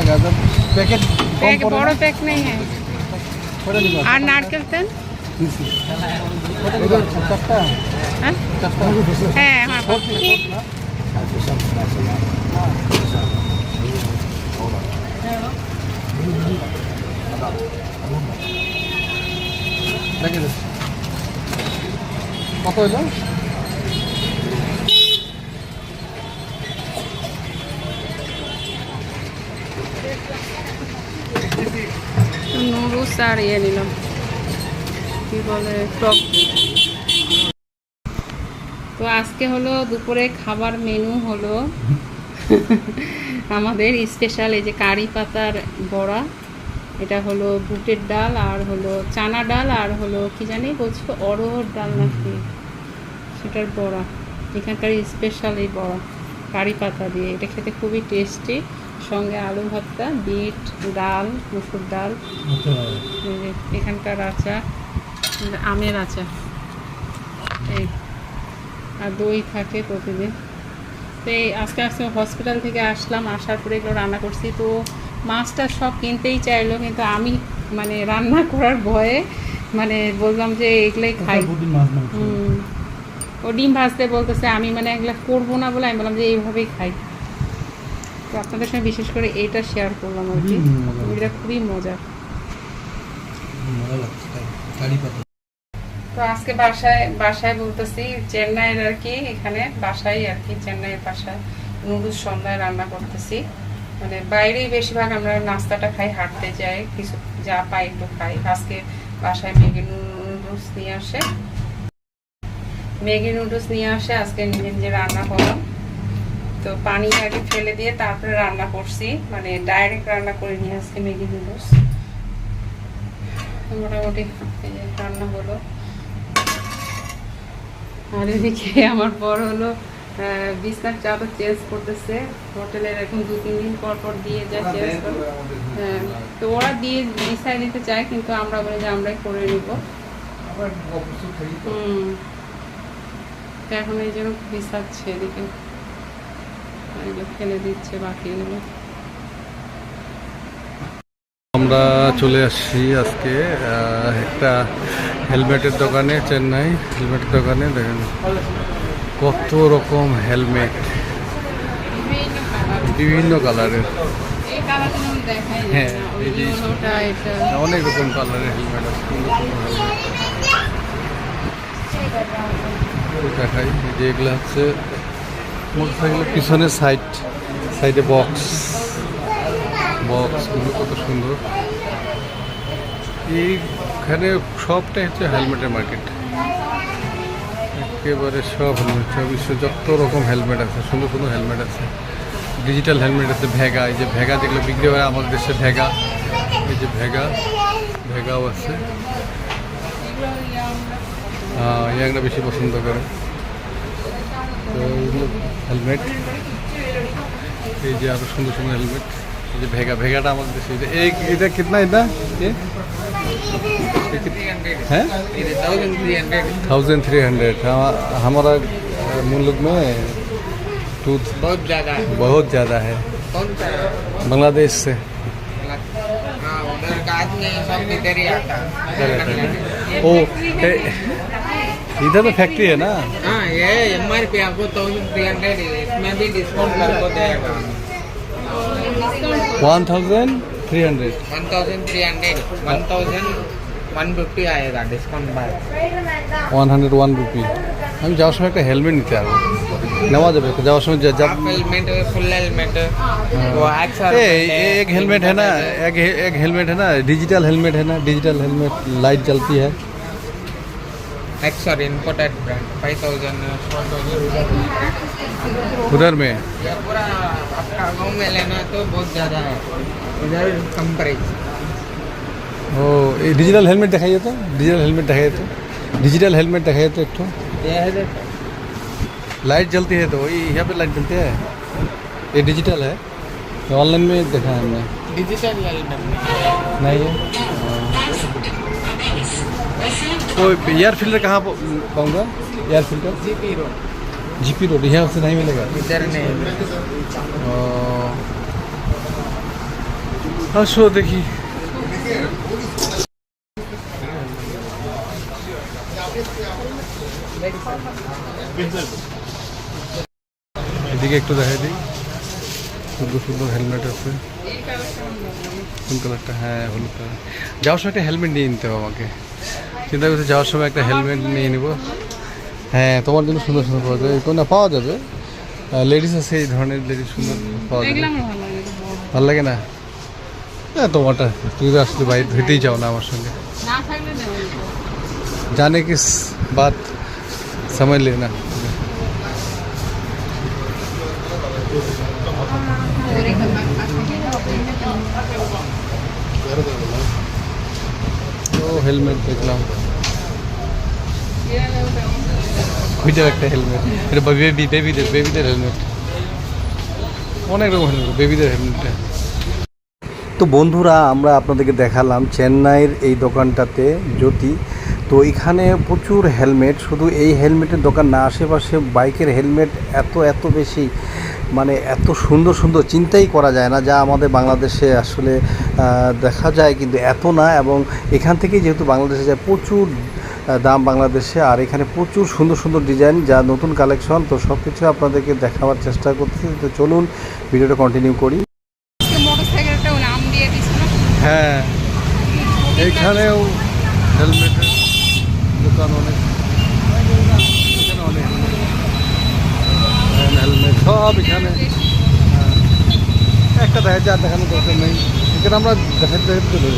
টাকা packet pack বড় pack নেই হ্যাঁ কটা নিবা আর নারকেল তেল দিছি কটা নিবা চারটা হ্যাঁ চারটা হ্যাঁ হ্যাঁ দেখে দে। কত হইল নুডলস আর ইয়ে নিলাম। কি বলে, টক। তো আজকে হলো দুপুরে খাবার মেনু হলো আমাদের স্পেশাল এই যে কারি পাতার বড়া। এটা হলো বুটের ডাল আর হলো চানা ডাল আর হলো কি জানি বলছি অরহর ডাল নাকি? সেটার বড়া। এখানকার স্পেশাল এই বড়া, কারি পাতা দিয়ে। এটা খেতে খুবই টেস্টি। সঙ্গে আলু ভর্তা বিট ডাল মুসুর ডাল যে এখানকার আচার আমের আচার। এই আর দই থাকে প্রতিদিন। তো এই আস্তে আস্তে হসপিটাল থেকে আসলাম আসার পরে এগুলো রান্না করছি। তো মাছটা সব কিনতেই চাইলো কিন্তু আমি মানে রান্না করার ভয়ে মানে বললাম যে এগুলোই খাই। হুম। ও ডিম ভাজতে বলতেছে আমি মানে এগুলো করব না বলে আমি বললাম যে এইভাবেই খাই। তো আপনাদের সঙ্গে বিশেষ করে এইটা শেয়ার করলাম আর কি। এটা খুবই মজা। মজা লাগছে কারি পাতা। তো আজকে বাসায় বাসায় বলতেছি চেন্নাইয়ের আর কি এখানে বাসায় আর কি চেন্নাইয়ের বাসায় নুডলস সন্ধ্যায় রান্না করতেছি। মানে বাইরেই বেশিরভাগ আমরা নাস্তাটা খাই হাঁটতে যাই কিছু যা পাই একটু খাই। আজকে বাসায় ম্যাগি নুডলস নিয়ে আসে। ম্যাগি নুডলস নিয়ে আসে আজকে নিজে নিজে রান্না করলাম। তো পানি আগে ফেলে দিয়ে তারপরে রান্না করছি। মানে ডাইরেক্ট রান্না করে নিয়ে আজকে ম্যাগি নুডলস মোটামুটি রান্না হলো। আর এদিকে আমার বড় হলো বিছনার চাদর চেঞ্জ করতেছে। হোটেলের এখন দু তিন দিন পর পর দিয়ে যায় চেঞ্জ করে। হ্যাঁ। তো ওরা দিয়ে বিছায় দিতে চায় কিন্তু আমরা বলি যে আমরাই করে নিব। হুম। তো এখন এই জন্য বিছাচ্ছে এদিকে। আর এগুলো ফেলে দিচ্ছে বাকিগুলো। আমরা চলে আসছি আজকে একটা হেলমেটের দোকানে চেন্নাই হেলমেটের দোকানে। দেখেন কত রকম হেলমেট। বিভিন্ন কালারের। হ্যাঁ, অনেক রকম কালারের হেলমেট আছে সুন্দর সুন্দর হেলমেট। দেখাই এই যে এগুলো হচ্ছে মোটরসাইকেলের পিছনে সাইড সাইডে বক্স বক্সগুলো কত সুন্দর। এইখানে সবটাই হচ্ছে হেলমেটের মার্কেট একেবারে সব হেলমেট বিশ্ব যত রকম হেলমেট আছে সুন্দর সুন্দর হেলমেট আছে। ডিজিটাল হেলমেট আছে ভেগা এই যে ভেগা যেগুলো বিক্রি হয় আমাদের দেশে ভেগা এই যে ভেগা ভেগাও আছে। আমরা আহ, ইয়াংরা বেশি পছন্দ করে। तो हेलमेट सुंदर सुंदर हेलमेट भेगा भेगा कितना इधर थाउज़ेंड थ्री हंड्रेड हमारा मुल्क में टूथ बहुत ज़्यादा बहुत ज़्यादा है। बांग्लादेश से। ओ इधर तो फैक्ट्री है ना हाँ ये एम आर पी आपको थाउजेंड थ्री हंड्रेड इसमें भी डिस्काउंट आपको देगा one thousand three hundred one thousand three hundred one thousand one fifty आएगा डिस्काउंट बाद ওয়ান হান্ড্রেড ওয়ান রুপি আমি যাওয়ার সময় একটা হেলমেট নিতে পারবো নেওয়া যাবে তো যাওয়ার সময় যা- যা हाफ हेलमेट फुल हेलमेट वो एक्स ए, ए- एक हेलमेट है ना एक एक हेलमेट है ना डिजिटल हेलमेट है ना डिजिटल हेलमेट लाइट जलती है एक्स और इम्पोर्टेड ब्रांड फाइव थाउज़ेंड उधर में? पूरा आपका गाँव में लेना तो बहुत ज़्यादा है। इधर कम प्राइस ओ डिजिटल हेलमेट दिखाइए तो। डिजिटल हेलमेट दिखाइए तो। डिजिटल हेलमेट दिखाइए तो एक तो लाइट जलती है तो वही यहाँ पे लाइट जलती है। ये डिजिटल है। ऑनलाइन में देखा है हमने। डिजिटल हेलमेट नहीं है? तो एयर फिल्टर कहाँ प- पाऊंगा air filter G P road GP road यहाँ से नहीं मिलेगा इधर नहीं ओ, আসো দেখি এদিকে একটু দেখাই দিই সুন্দর সুন্দর হেলমেট আছে কোন কালারটা হ্যাঁ হলুদ কালার যাওয়ার সময় একটা হেলমেট নিয়ে নিতে হবে আমাকে চিন্তা করছি যাওয়ার সময় একটা হেলমেট নিয়ে নিব হ্যাঁ তোমার জন্য সুন্দর সুন্দর পাওয়া যাবে এরকম না পাওয়া যাবে লেডিসও সেই ধরনের লেডিস সুন্দর পাওয়া যাবে ভালো লাগে না হ্যাঁ তোমারটা তুমি তো আসলে বাইরে হেঁটেই যাও না আমার সঙ্গে জানে কি বাত সময় লে না Gracias. হেলমেট দেখলাম। একটা হেলমেট। এটা বেবি বেবিদের বেবিদের হেলমেট। অনেক রকম হেলমেট বেবিদের হেলমেটটা তো বন্ধুরা, আমরা আপনাদেরকে দেখালাম চেন্নাইয়ের এই দোকানটাতে জ্যোতি। তো এখানে প্রচুর হেলমেট শুধু এই হেলমেটের দোকান না আশেপাশে বাইকের হেলমেট এত এত বেশি মানে এত সুন্দর সুন্দর চিন্তাই করা যায় না যা আমাদের বাংলাদেশে আসলে দেখা যায় কিন্তু এত না। এবং এখান থেকেই যেহেতু বাংলাদেশে যায় প্রচুর দাম বাংলাদেশে আর এখানে প্রচুর সুন্দর সুন্দর ডিজাইন যা নতুন কালেকশন। তো সব কিছু আপনাদেরকে দেখাবার চেষ্টা করতেছি তো চলুন ভিডিওটা কন্টিনিউ করি। হ্যাঁ এইখানেও হেলমেটের দোকান অনেক হেলমেট সব এখানে হ্যাঁ। একটা দেখা যায় আর দেখানোর দরকার নেই এখানে আমরা দেখাতে দেখাতে যাই।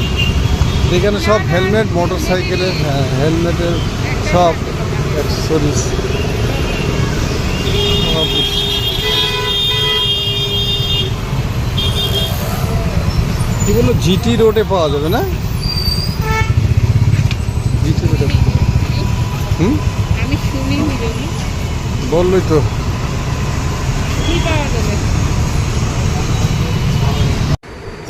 এখানে সব হেলমেট মোটর সাইকেলের হ্যাঁ হেলমেটের সব অ্যাক্সেসরিজ এগুলো জিটি রোডে পাওয়া যাবে না বললোই তো।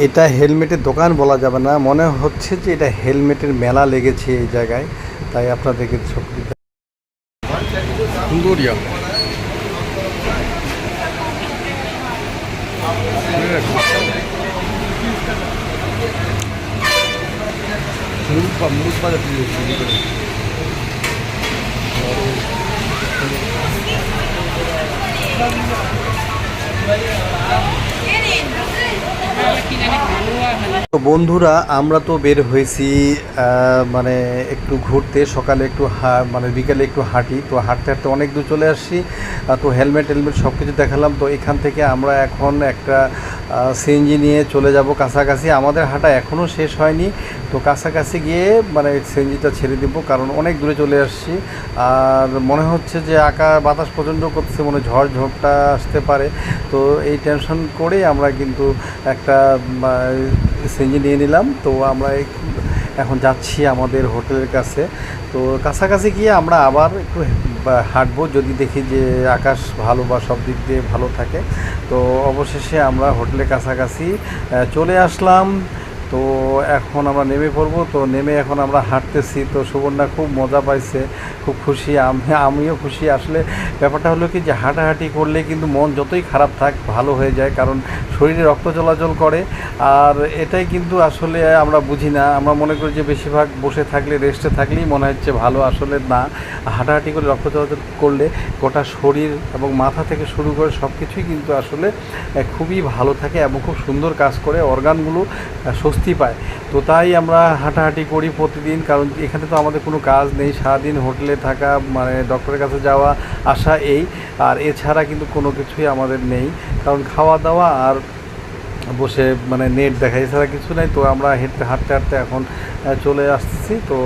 এটা হেলমেটের দোকান বলা যাবে না, মনে হচ্ছে যে এটা হেলমেটের মেলা লেগেছে এই জায়গায়, তাই আপনাদেরকে সব কিছু সুন্দরিয়া। মুখ বাজাতে কি জানি ভালো আর ভালো তো বন্ধুরা, আমরা তো বের হয়েছি মানে একটু ঘুরতে, সকালে একটু মানে বিকালে একটু হাঁটি। তো হাঁটতে হাঁটতে অনেক দূর চলে আসছি তো হেলমেট হেলমেট সব কিছু দেখালাম। তো এখান থেকে আমরা এখন একটা সিএনজি নিয়ে চলে যাব কাছাকাছি। আমাদের হাঁটা এখনও শেষ হয়নি। তো কাছাকাছি গিয়ে মানে সিএনজিটা ছেড়ে দিব, কারণ অনেক দূরে চলে আসছি। আর মনে হচ্ছে যে আঁকা, বাতাস প্রচণ্ড করছে, মনে ঝড় ঝড়টা আসতে পারে। তো এই টেনশন করেই আমরা কিন্তু একটা সিএনজি নিয়ে নিলাম। তো আমরা এখন যাচ্ছি আমাদের হোটেলের কাছে। তো কাছাকাছি গিয়ে আমরা আবার একটু হাঁটব, যদি দেখি যে আকাশ ভালো বা সব দিক দিয়ে ভালো থাকে। তো অবশেষে আমরা হোটেলের কাছাকাছি চলে আসলাম। তো এখন আমরা নেমে পড়ব। তো নেমে এখন আমরা হাঁটতেছি। তো সুবর্ণা খুব মজা পাইছে খুব খুশি। আমি আমিও খুশি। আসলে ব্যাপারটা হলো কি যে হাঁটাহাঁটি করলে কিন্তু মন যতই খারাপ থাক ভালো হয়ে যায়। কারণ শরীরে রক্ত চলাচল করে। আর এটাই কিন্তু আসলে আমরা বুঝি না। আমরা মনে করি যে বেশিরভাগ বসে থাকলে রেস্টে থাকলেই মনে হচ্ছে ভালো। আসলে না। হাঁটাহাঁটি করে রক্ত চলাচল করলে গোটা শরীর এবং মাথা থেকে শুরু করে সব কিছুই কিন্তু আসলে খুবই ভালো থাকে এবং খুব সুন্দর কাজ করে। অর্গানগুলো আহ, স্বস্তি পায়। তো তাই আমরা হাঁটাহাঁটি করি প্রতিদিন, কারণ এখানে তো আমাদের কোনো কাজ নেই। সারাদিন হোটেলে থাকা মানে ডক্টরের কাছে যাওয়া আসা এই। আর এছাড়া কিন্তু কোনো কিছুই আমাদের নেই। কারণ খাওয়া দাওয়া আর বসে মানে নেট দেখা, এছাড়া কিছু নাই। তো আমরা হেঁটতে, হাঁটতে হাঁটতে এখন চলে আসছি। তো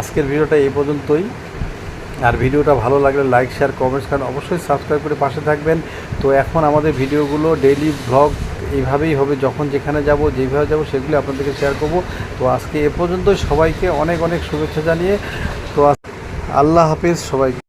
আজকের ভিডিওটা এই পর্যন্তই। আর ভিডিওটা ভালো লাগলে লাইক শেয়ার কমেন্টস কারণ অবশ্যই সাবস্ক্রাইব করে পাশে থাকবেন। তো এখন আমাদের ভিডিওগুলো ডেইলি ব্লগ এইভাবেই হবে, যখন যেখানে যাব, যেভাবে যাব, সেগুলি আপনাদেরকে শেয়ার করব। তো আজকে এ পর্যন্ত সবাইকে অনেক অনেক শুভেচ্ছা জানিয়ে, তো আল্লাহ হাফিজ সবাইকে।